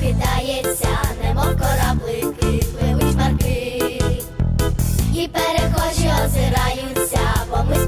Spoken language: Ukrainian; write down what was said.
кидається, немов кораблики, пливуть марки, і перехожі озираються, бо ми